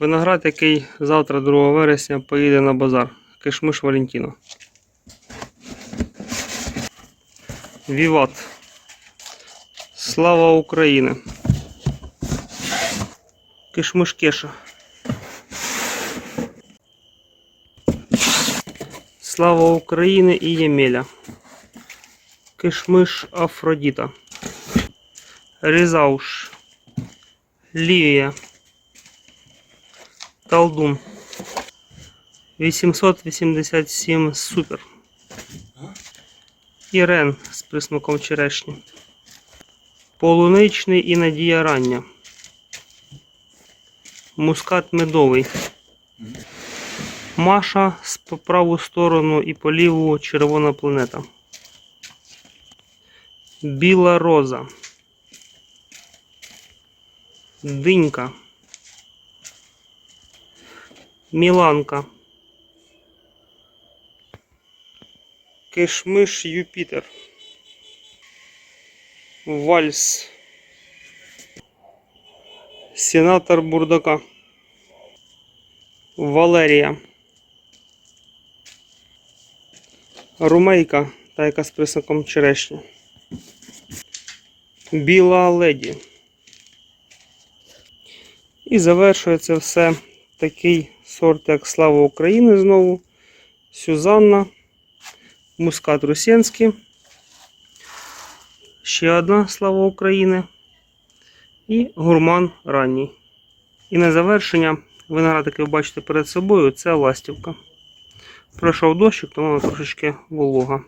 Виноград, який завтра, 2 вересня, поїде на базар. Кишмиш Валентіно. Віват. Слава Україні. Кишмиш Кеша. Слава Україні і Ємеля. Кишмиш Афродіта. Різауш. Лівія. Талдун. 887 супер. Ірен з присмаком черешні. Полуничний і надія рання. Мускат медовий. Маша з по праву сторону і по ліву червона планета. Біла роза. Динька. Міланка. Кишмиш Юпітер. Вальс. Сенатор Бурдака. Валерія. Румейка, та яка з присмаком черешні. Біла леді. І завершує це все такий сорт, як Слава України знову. Сюзанна. Мускат Русенський. Ще одна Слава України. І гурман ранній. І на завершення виноград, який ви бачите перед собою, це ластівка. Пройшов дощик, тому вона трошечки волога.